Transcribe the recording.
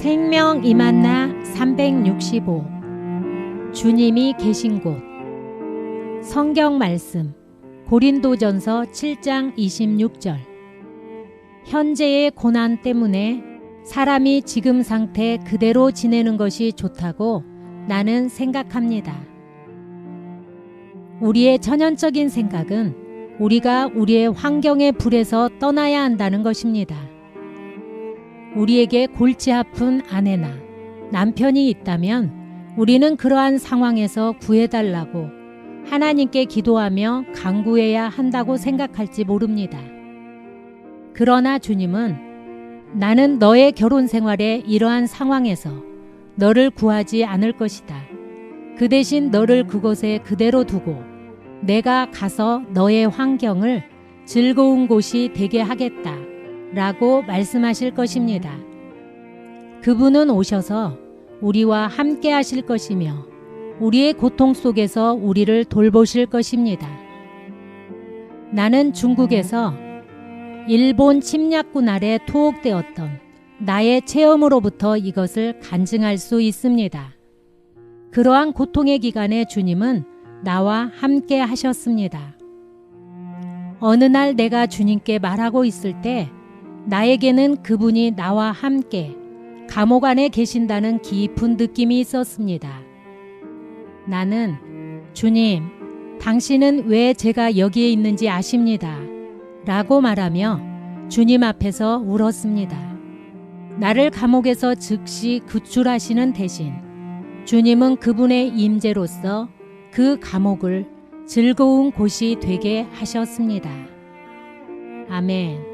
생명 이만나 365 주님이 계신 곳 성경 말씀 고린도전서 7장 26절 현재의 고난 때문에 사람이 지금 상태 그대로 지내는 것이 좋다고 나는 생각합니다. 우리의 천연적인 생각은 우리가 우리의 환경의 불에서 떠나야 한다는 것입니다. 우리에게 골치 아픈 아내나 남편이 있다면 우리는 그러한 상황에서 구해달라고 하나님께 기도하며 강구해야 한다고 생각할지 모릅니다. 그러나 주님은 나는 너의 결혼 생활에 이러한 상황에서 너를 구하지 않을 것이다. 그 대신 너를 그곳에 그대로 두고 내가 가서 너의 환경을 즐거운 곳이 되게 하겠다. 라고 말씀하실 것입니다. 그분은 오셔서 우리와 함께 하실 것이며 우리의 고통 속에서 우리를 돌보실 것입니다. 나는 중국에서 일본 침략군 아래 투옥되었던 나의 체험으로부터 이것을 간증할 수 있습니다. 그러한 고통의 기간에 주님은 나와 함께 하셨습니다. 어느 날 내가 주님께 말하고 있을 때 나에게는 그분이 나와 함께 감옥 안에 계신다는 깊은 느낌이 있었습니다. 나는 주님, 당신은 왜 제가 여기에 있는지 아십니다. 라고 말하며 주님 앞에서 울었습니다. 나를 감옥에서 즉시 구출하시는 대신 주님은 그분의 임재로서 그 감옥을 즐거운 곳이 되게 하셨습니다. 아멘.